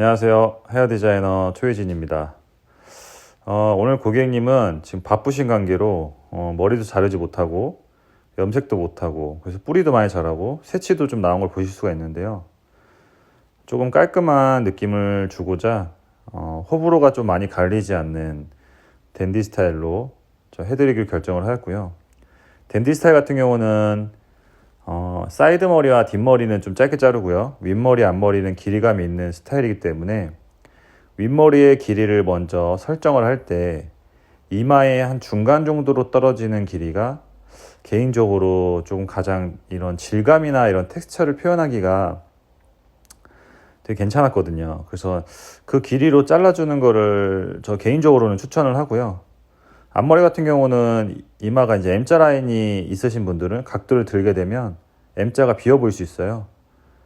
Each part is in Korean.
안녕하세요. 헤어 디자이너 최혜진입니다. 어, 오늘 고객님은 지금 바쁘신 관계로 어, 머리도 자르지 못하고 염색도 못하고 그래서 뿌리도 많이 자라고 새치도 좀 나온 걸 보실 수가 있는데요. 조금 깔끔한 느낌을 주고자 어, 호불호가 좀 많이 갈리지 않는 댄디 스타일로 저 해드리기로 결정을 하였고요. 댄디 스타일 같은 경우는 어, 사이드 머리와 뒷머리는 좀 짧게 자르고요. 윗머리, 앞머리는 길이감이 있는 스타일이기 때문에 윗머리의 길이를 먼저 설정을 할 때 이마의 한 중간 정도로 떨어지는 길이가 개인적으로 조금 가장 이런 질감이나 이런 텍스처를 표현하기가 되게 괜찮았거든요. 그래서 그 길이로 잘라주는 거를 저 개인적으로는 추천을 하고요. 앞머리 같은 경우는 이마가 이제 M자 라인이 있으신 분들은 각도를 들게 되면 M자가 비어 보일 수 있어요.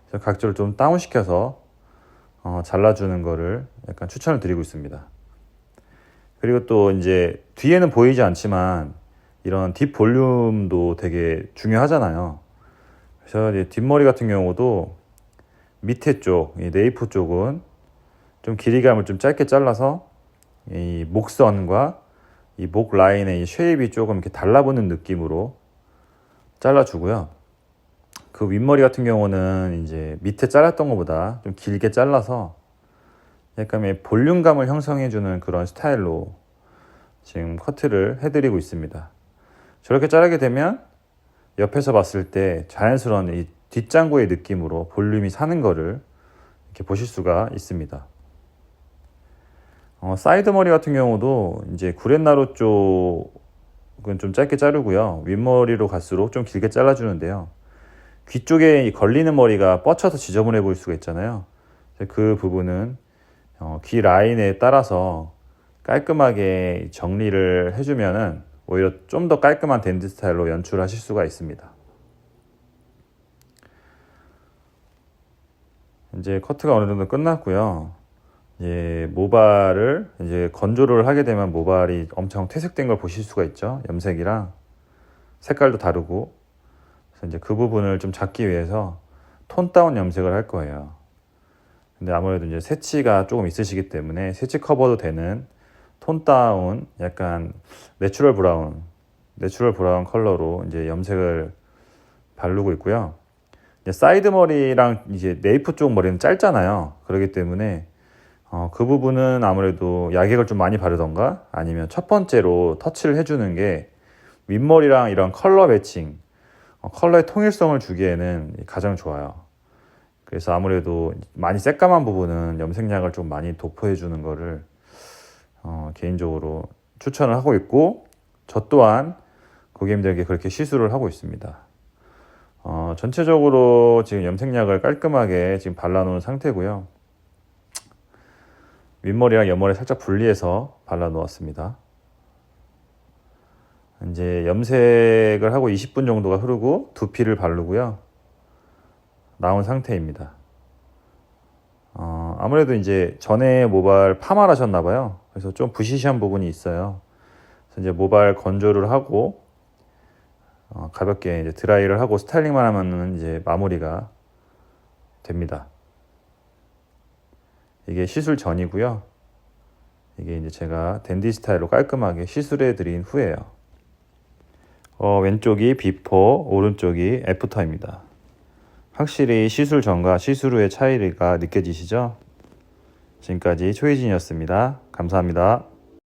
그래서 각도를 좀 다운시켜서 어, 잘라주는 거를 약간 추천을 드리고 있습니다. 그리고 또 이제 뒤에는 보이지 않지만 이런 뒷 볼륨도 되게 중요하잖아요. 그래서 뒷머리 같은 경우도 밑에 쪽, 이 네이프 쪽은 좀 길이감을 좀 짧게 잘라서 이 목선과 이 목 라인의 이 쉐입이 조금 이렇게 달라붙는 느낌으로 잘라주고요. 그 윗머리 같은 경우는 이제 밑에 잘랐던 것보다 좀 길게 잘라서 약간의 볼륨감을 형성해주는 그런 스타일로 지금 커트를 해드리고 있습니다. 저렇게 자르게 되면 옆에서 봤을 때 자연스러운 이 뒷장구의 느낌으로 볼륨이 사는 거를 이렇게 보실 수가 있습니다. 어, 사이드 머리 같은 경우도 이제 구렛나루 쪽은 좀 짧게 자르고요. 윗머리로 갈수록 좀 길게 잘라주는데요. 귀 쪽에 걸리는 머리가 뻗쳐서 지저분해 보일 수가 있잖아요. 그 부분은 어, 귀 라인에 따라서 깔끔하게 정리를 해주면은 오히려 좀 더 깔끔한 댄디 스타일로 연출하실 수가 있습니다. 이제 커트가 어느 정도 끝났고요. 이제 모발을 이제 건조를 하게 되면 모발이 엄청 퇴색된 걸 보실 수가 있죠. 염색이랑 색깔도 다르고 그래서 이제 그 부분을 좀 잡기 위해서 톤 다운 염색을 할 거예요. 근데 아무래도 이제 새치가 조금 있으시기 때문에 새치 커버도 되는 톤 다운 약간 내추럴 브라운 내추럴 브라운 컬러로 이제 염색을 바르고 있고요. 사이드 머리랑 이제 네이프 쪽 머리는 짧잖아요. 그렇기 때문에 어, 그 부분은 아무래도 약액을 좀 많이 바르던가 아니면 첫 번째로 터치를 해주는 게 윗머리랑 이런 컬러 매칭, 어, 컬러의 통일성을 주기에는 가장 좋아요. 그래서 아무래도 많이 새까만 부분은 염색약을 좀 많이 도포해 주는 거를 어, 개인적으로 추천을 하고 있고 저 또한 고객님들에게 그렇게 시술을 하고 있습니다. 어, 전체적으로 지금 염색약을 깔끔하게 지금 발라놓은 상태고요. 윗머리랑 옆머리 살짝 분리해서 발라 놓았습니다. 이제 염색을 하고 20분 정도가 흐르고 두피를 바르고요. 나온 상태입니다. 어, 아무래도 이제 전에 모발 파마를 하셨나 봐요. 그래서 좀 부시시한 부분이 있어요. 그래서 이제 모발 건조를 하고 어, 가볍게 이제 드라이를 하고 스타일링만 하면은 이제 마무리가 됩니다. 이게 시술 전이고요. 이게 이제 제가 댄디 스타일로 깔끔하게 시술해 드린 후에요. 어, 왼쪽이 비포, 오른쪽이 애프터입니다. 확실히 시술 전과 시술 후의 차이가 느껴지시죠? 지금까지 초혜진이었습니다. 감사합니다.